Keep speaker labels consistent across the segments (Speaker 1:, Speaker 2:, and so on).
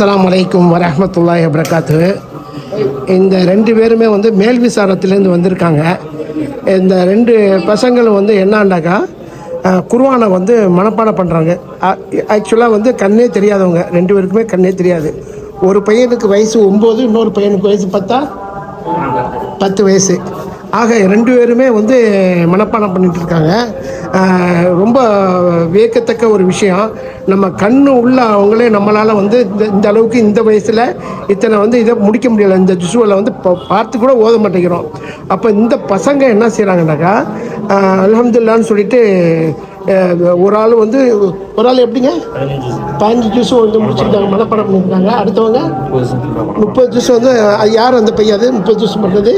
Speaker 1: அஸ்லாம் அலைக்கும் வரஹ்மத்துல்லாஹி அபரகாத்து இந்த ரெண்டு பேருமே வந்து மேல் விசாரத்துலேருந்து வந்திருக்காங்க. இந்த ரெண்டு பசங்களும் வந்து என்னாண்டாக்கா குர்வானை வந்து மனப்பாடம் பண்ணுறாங்க ஆக்சுவலாக வந்து கண்ணே தெரியாதவங்க. ரெண்டு பேருக்குமே கண்ணே தெரியாது. ஒரு பையனுக்கு வயசு ஒம்பது இன்னொரு பையனுக்கு வயசு பத்தா? பத்து வயசு. ஆக ரெண்டு பேருமே வந்து மனப்பாடம் பண்ணிட்டு இருக்காங்க ரொம்ப வியக்கத்தக்க ஒரு விஷயம். நம்ம கண்ணு உள்ள அவங்களே நம்மளால் வந்து இந்த இந்த அளவுக்கு இந்த வயசில் இத்தனை வந்து இதை முடிக்க முடியலை. இந்த ஜுசுவலை வந்து பார்த்து கூட ஓத மாட்டேங்கிறோம். அப்போ இந்த பசங்க என்ன செய்கிறாங்கனாக்கா அலமதுல்லான்னு சொல்லிட்டு ஒரு ஆள் வந்து ஒரு ஆள் எப்படிங்க? பதினஞ்சு ஜூஸ் வந்து முடிச்சிருக்காங்க மனப்பாடம் பண்ணியிருக்காங்க அடுத்தவங்க? முப்பது ஜூஸ் வந்து அது யார் அந்த பையன் அது? முப்பது ஜூஸ் பண்ணுறது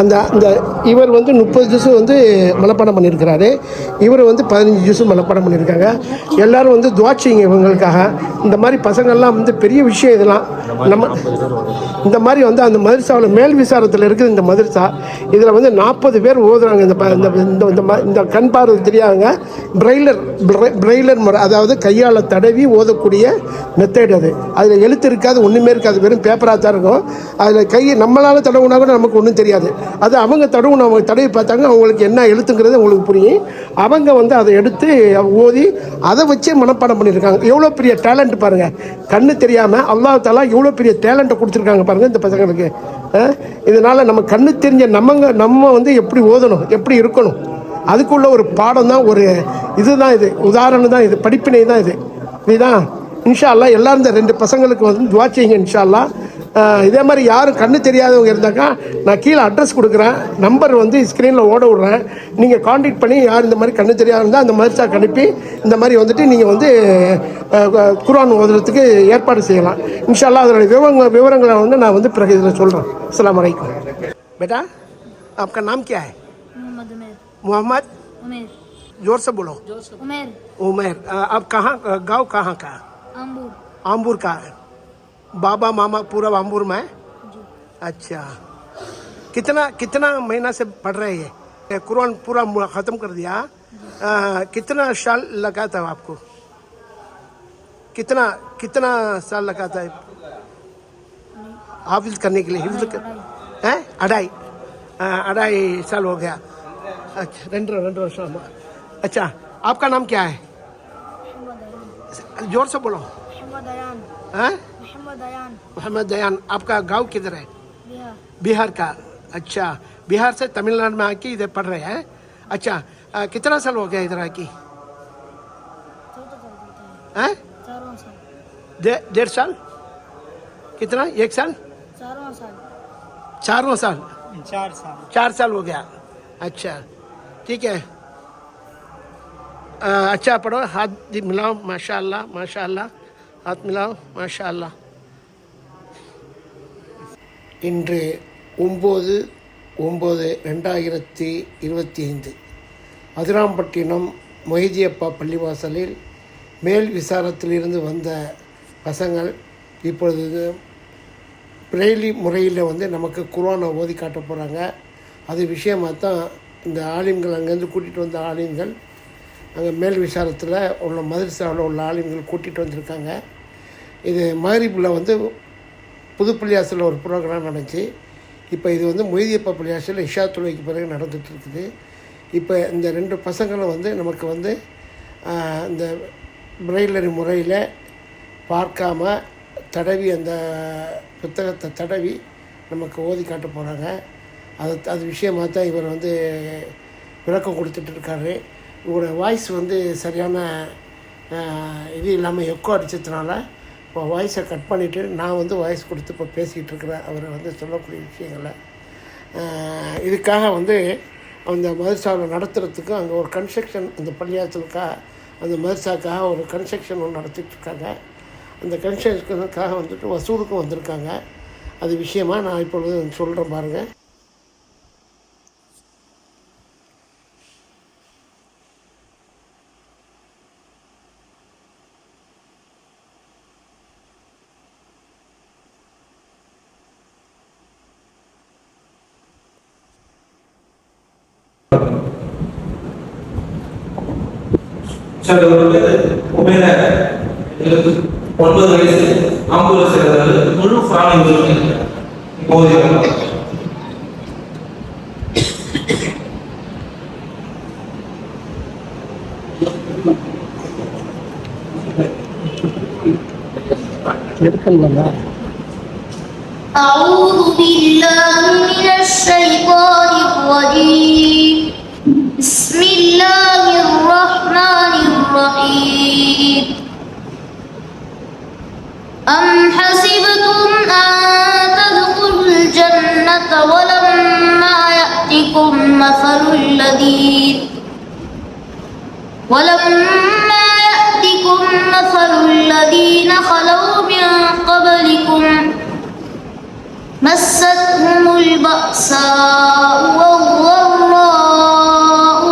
Speaker 1: அந்த அந்த இவர் வந்து முப்பது ஜூஸும் வந்து மனப்பாடம் பண்ணியிருக்கிறாரு இவர் வந்து பதினஞ்சு ஜூஸும் மனப்பாடம் பண்ணியிருக்காங்க எல்லாரும் வந்து துவாட்சிங்க இவங்களுக்காக. இந்த மாதிரி பசங்கள்லாம் வந்து பெரிய விஷயம் இதெல்லாம். நம்ம இந்த மாதிரி வந்து அந்த மதுரசாவில் மேல் விசாரத்தில் இருக்குது இந்த மதுரசா. இதில் வந்து நாற்பது பேர் ஓதுறாங்க. இந்த ப- இந்த இந்த இந்த ம- இந்த கண் பார்வை தெரியாதவங்க. பிரெய்லர் பிரெய்லர் முறை அதாவது கையால் தடவி ஓதக்கூடிய மெத்தேட் அது. அதில் எழுத்து இருக்காது ஒன்றுமே இருக்காது. வெறும் பேப்பராக தான் இருக்கும். அதில் கை நம்மளால் தடவுனா கூட நமக்கு ஒன்றும் தெரியாது. அது அவங்க தடவுன அவங்க தடவி பார்த்தாங்க அவங்களுக்கு என்ன எழுத்துங்கிறது அவங்களுக்கு புரியும். அவங்க வந்து அதை எடுத்து ஓதி அதை வச்சே மனப்பாடம் பண்ணியிருக்காங்க. எவ்வளோ பெரிய டேலண்ட் பாருங்கள் கண்ணு தெரியாமல் அல்லாஹ் எவ்வளோ பெரிய டேலண்ட்டை கொடுத்துருக்காங்க பாருங்கள் இந்த பசங்களுக்கு. இதனால் நம்ம கண்ணு தெரிஞ்ச நம்மங்க நம்ம வந்து எப்படி ஓதணும் எப்படி இருக்கணும். அதுக்குள்ள ஒரு பாடம் தான் ஒரு இதுதான் இது. உதாரணம் தான் இது படிப்பினை தான் இது. இதுதான் இன்ஷா அல்லா எல்லாரும் இந்த ரெண்டு பசங்களுக்கு வந்து துவா செய்யுங்க இன்ஷா அல்லா இதே மாதிரி யாரும் கண்ணு தெரியாதவங்க இருந்தாக்கா நான் கீழே அட்ரஸ் கொடுக்குறேன் நம்பர் வந்து ஸ்க்ரீனில் ஓட விட்றேன் நீங்கள் காண்டாக்ட் பண்ணி யார் இந்த மாதிரி கண்ணு தெரியாத இருந்தால் அந்த மதரசாக்கு அனுப்பி இந்த மாதிரி வந்துட்டு நீங்கள் வந்து ஆஹ், ஆஹ், குர்ஆன் ஓதுறதுக்கு ஏற்பாடு செய்யலாம் இன்ஷா அல்லாஹ் அதோட விவரங்க விவரங்களை வந்து நான் வந்து பிறகு இதில் சொல்கிறேன் அஸ்ஸலாமு அலைக்கும் बेटा आपका नाम क्या है
Speaker 2: मोहम्मद उमेर
Speaker 1: मोहम्मद
Speaker 2: उमेर
Speaker 1: जोर से बोलो
Speaker 2: उमेर
Speaker 1: उमेर अ, आप कहाँ अ, गांव कहाँ का
Speaker 2: अंबूर
Speaker 1: आम्बूर का है बाबा मामा पूरा आम्बूर में? है? अच्छा। कितना कितना महीना से पढ़ रहे हैं? ये कुरान पूरा ख़त्म कर दिया। अ, कितना साल लगा था आपको? कितना कितना साल लगा था? हाफिज करने के लिए हिफ्ज कर- हैं? अढ़ाई। अढ़ाई साल हो गया। अच्छा रेंडर रेंडर साल अच्छा आपका नाम क्या है? ज़ोर से बोलो। हैं?
Speaker 2: मोहम्मद
Speaker 1: मोहम्मद दयान आपका गाँव किधर है?
Speaker 2: बिहार।
Speaker 1: बिहार का? अच्छा बिहार से तमिलनाडु में आके इधर पढ़ रहे हैं? अच्छा अ, कितना साल हो गया इधर आके? डेढ़ साल? कितना? एक साल?
Speaker 2: चारों साल।
Speaker 1: चारों साल?
Speaker 2: चार साल।
Speaker 1: चार साल हो गया। अच्छा ठीक है। अ, अच्छा पढ़ो हाथ मिलाओ माशा अल्लाह माशा हाथ मिलाओ माशा अल्लाह இன்று ஒம்பது ஒம்பது ரெண்டாயிரத்தி இருபத்தி ஐந்து அதிராம்பட்டினம் மொய்தியப்பா பள்ளிவாசலில் மேல் விசாரத்திலிருந்து வந்த பசங்கள் இப்பொழுது பிரெய்லி முறையில் வந்து நமக்கு குர்ஆனை ஓதி காட்ட போகிறாங்க அது விஷயமாக தான் இந்த ஆலிம்கள் அங்கேருந்து கூட்டிகிட்டு வந்த ஆலிம்கள் அங்கே மேல் விசாரத்தில் உள்ள மதரசாவில் உள்ள ஆலிம்கள் கூட்டிகிட்டு வந்திருக்காங்க. இது மகரிப்பில் வந்து புது ஒரு ப்ரோக்ராம் நடந்துச்சு. இப்போ இது வந்து மொய்தியப்பா பள்ளியாசில் இஷா தொழுகைக்கு பிறகு நடந்துகிட்டு இருக்குது இப்போ இந்த ரெண்டு பசங்களும் வந்து நமக்கு வந்து இந்த பிரெய்லரி முறையில் பார்க்காம தடவி அந்த புத்தகத்தை தடவி நமக்கு ஓதி காட்ட போகிறாங்க அது அது விஷயமாக தான் இவர் வந்து விளக்கம் கொடுத்துட்டு இருக்காரு இவரோட வாய்ஸ் வந்து சரியான இது இல்லாமல் எக்கோ அடிச்சதுனால இப்போ வாய்ஸை கட் பண்ணிவிட்டு நான் வந்து வாய்ஸ் கொடுத்து இப்போ பேசிக்கிட்டு இருக்கிறேன். அவரை வந்து சொல்லக்கூடிய விஷயங்களை. இதுக்காக வந்து அந்த மதுசாவை நடத்துகிறதுக்கு அங்கே ஒரு கன்ஸ்ட்ரக்ஷன் அந்த பள்ளியாச்சலுக்காக அந்த மதுசாக்காக ஒரு கன்ஸ்ட்ரக்ஷன் ஒன்று நடத்திட்டுருக்காங்க அந்த கன்ஸ்ட்ரக்ஷனுக்காக வந்துட்டு வசூலுக்கும் வந்திருக்காங்க. அது விஷயமாக நான் இப்பொழுது சொல்கிறேன் பாருங்கள்
Speaker 3: ஒன்பது வயசு ஆம்பூர் சேர்ந்தது முழு பிராணி
Speaker 4: போதிய بالله من الشيطان الرجيم. بسم الله الرحمن الرحيم. أم حسبتم أن تدخلوا الجنة ولما يأتكم مثل الذين ولما يأتكم مثل الذين خلوا من قبلكم مستهم البأساء والضراء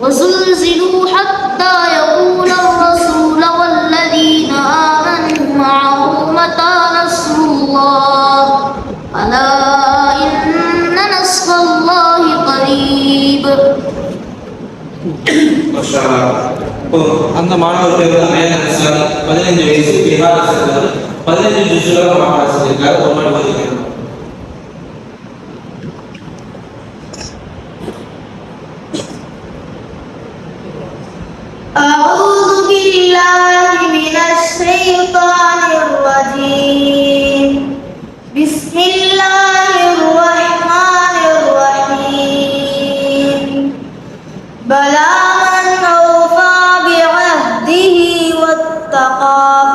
Speaker 4: وزلزلوا حتى يقول الرسول والذين آمنوا معه متى نصر الله؟ ألا
Speaker 3: இப்போ அந்த மாணவர் பேர் வந்து மேயன் அன்சாரி பதினஞ்சு வயசு பீகார் சேர்ந்தவர் பதினஞ்சு ஜிசுல மாணவர் செஞ்சிருக்காரு ஒரு மாதிரி பதிக்கணும்
Speaker 4: أعوذ بالله من الشيطان الرجيم
Speaker 3: মুস্তাকা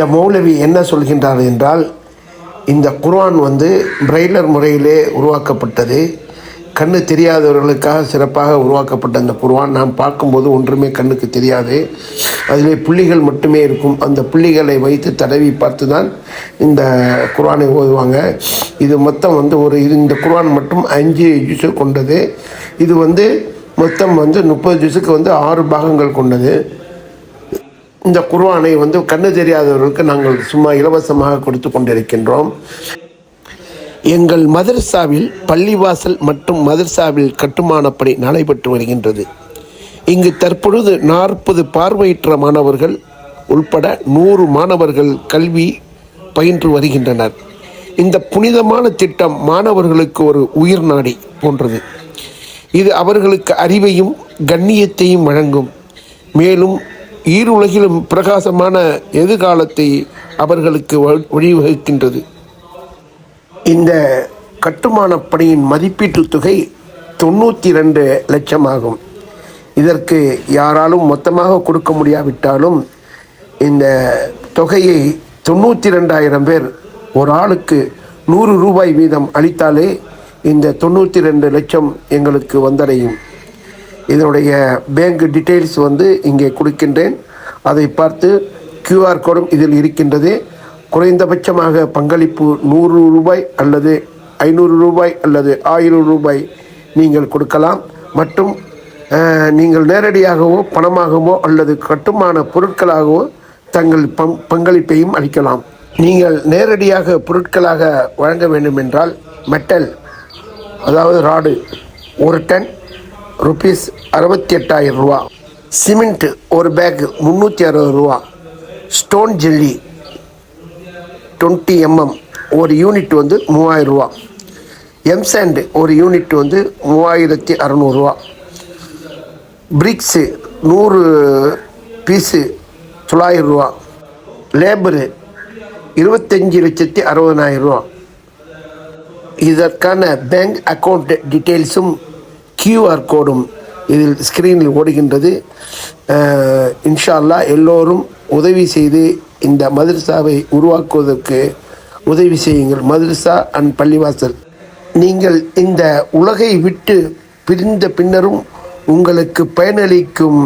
Speaker 1: இந்த மௌலவி என்ன சொல்கின்றார் என்றால் இந்த குர்ஆன் வந்து பிரெய்லர் முறையிலே உருவாக்கப்பட்டது. கண்ணு தெரியாதவர்களுக்காக சிறப்பாக உருவாக்கப்பட்ட அந்த குர்வான் நாம் பார்க்கும்போது ஒன்றுமே கண்ணுக்கு தெரியாது. அதிலே புள்ளிகள் மட்டுமே இருக்கும். அந்த புள்ளிகளை வைத்து தடவி பார்த்து தான் இந்த குர்ஆனை ஓதுவாங்க. இது மொத்தம் வந்து ஒரு இது இந்த குர்ஆன் மட்டும் அஞ்சு ஜூஸு கொண்டது. இது வந்து மொத்தம் வந்து முப்பது ஜூஸுக்கு வந்து ஆறு பாகங்கள் கொண்டது. இந்த குர்வானை வந்து கண்ணு தெரியாதவர்களுக்கு நாங்கள் சும்மா இலவசமாக கொடுத்து கொண்டிருக்கின்றோம். எங்கள் மதர்சாவில் பள்ளிவாசல் மற்றும் மதர்சாவில் கட்டுமானப்படி நடைபெற்று வருகின்றது. இங்கு தற்பொழுது நாற்பது பார்வையற்ற மாணவர்கள் உள்பட நூறு மாணவர்கள் கல்வி பயின்று வருகின்றனர். இந்த புனிதமான திட்டம் மாணவர்களுக்கு ஒரு உயிர் நாடி போன்றது. இது அவர்களுக்கு அறிவையும் கண்ணியத்தையும் வழங்கும். மேலும் ஈருலகிலும் பிரகாசமான எதிர்காலத்தை அவர்களுக்கு வழிவகுக்கின்றது. இந்த கட்டுமானப் பணியின் மதிப்பீட்டு தொகை தொண்ணூற்றி ரெண்டு லட்சம் ஆகும். இதற்கு யாராலும் மொத்தமாக கொடுக்க முடியாவிட்டாலும் இந்த தொகையை தொண்ணூற்றி ரெண்டாயிரம் பேர் ஒரு ஆளுக்கு நூறு ரூபாய் வீதம் அளித்தாலே இந்த தொண்ணூற்றி ரெண்டு லட்சம் எங்களுக்கு வந்தடையும். இதனுடைய பேங்க் டீட்டெயில்ஸ் வந்து இங்கே கொடுக்கின்றேன். அதை பார்த்து கியூஆர் கோடும் இதில் இருக்கின்றது. குறைந்தபட்சமாக பங்களிப்பு நூறு ரூபாய் அல்லது ஐநூறு ரூபாய் அல்லது ஆயிரம் ரூபாய் நீங்கள் கொடுக்கலாம். மற்றும் நீங்கள் நேரடியாகவோ பணமாகவோ அல்லது கட்டுமான பொருட்களாகவோ தங்கள் பங் பங்களிப்பையும் அளிக்கலாம். நீங்கள் நேரடியாக பொருட்களாக வழங்க வேண்டும் என்றால் மெட்டல் அதாவது ராடு ஒரு டன் ருபீஸ் அறுபத்தி எட்டாயிரம் ரூபா. சிமெண்ட் ஒரு பேக்கு முந்நூற்றி அறுபது ரூபா. Stone jelly twenty MM. ஒரு யூனிட் வந்து மூவாயிரம் ரூபா. எம்சாண்ட் ஒரு யூனிட் வந்து மூவாயிரத்தி அறநூறுவா பிரிக்ஸு நூறு பீஸு தொள்ளாயிரம் ரூபா. லேபரு இருபத்தஞ்சி லட்சத்தி அறுபதனாயிரம் ரூபா. இதற்கான பேங்க் அக்கௌண்ட் டீட்டெயில்ஸும் கியூஆர் கோடும் இதில் ஸ்க்ரீனில் ஓடுகின்றது. இன்ஷால்லா இன்ஷா எல்லோரும் உதவி செய்து இந்த மதரசாவை உருவாக்குவதற்கு உதவி செய்யுங்கள். மதரசா அண்ட் பள்ளிவாசல். நீங்கள் இந்த உலகை விட்டு பிரிந்த பின்னரும் உங்களுக்கு பயனளிக்கும்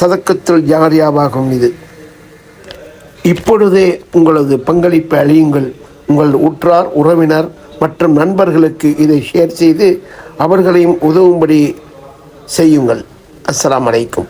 Speaker 1: சதக்கத்தில் ஜாரியாவாகும் இது. இப்பொழுதே உங்களது பங்களிப்பை அழியுங்கள். உங்கள் உற்றார் உறவினர் மற்றும் நண்பர்களுக்கு இதை ஷேர் செய்து அவர்களையும் உதவும்படி செய்யுங்கள். அஸ்லாம் அலைக்கும்.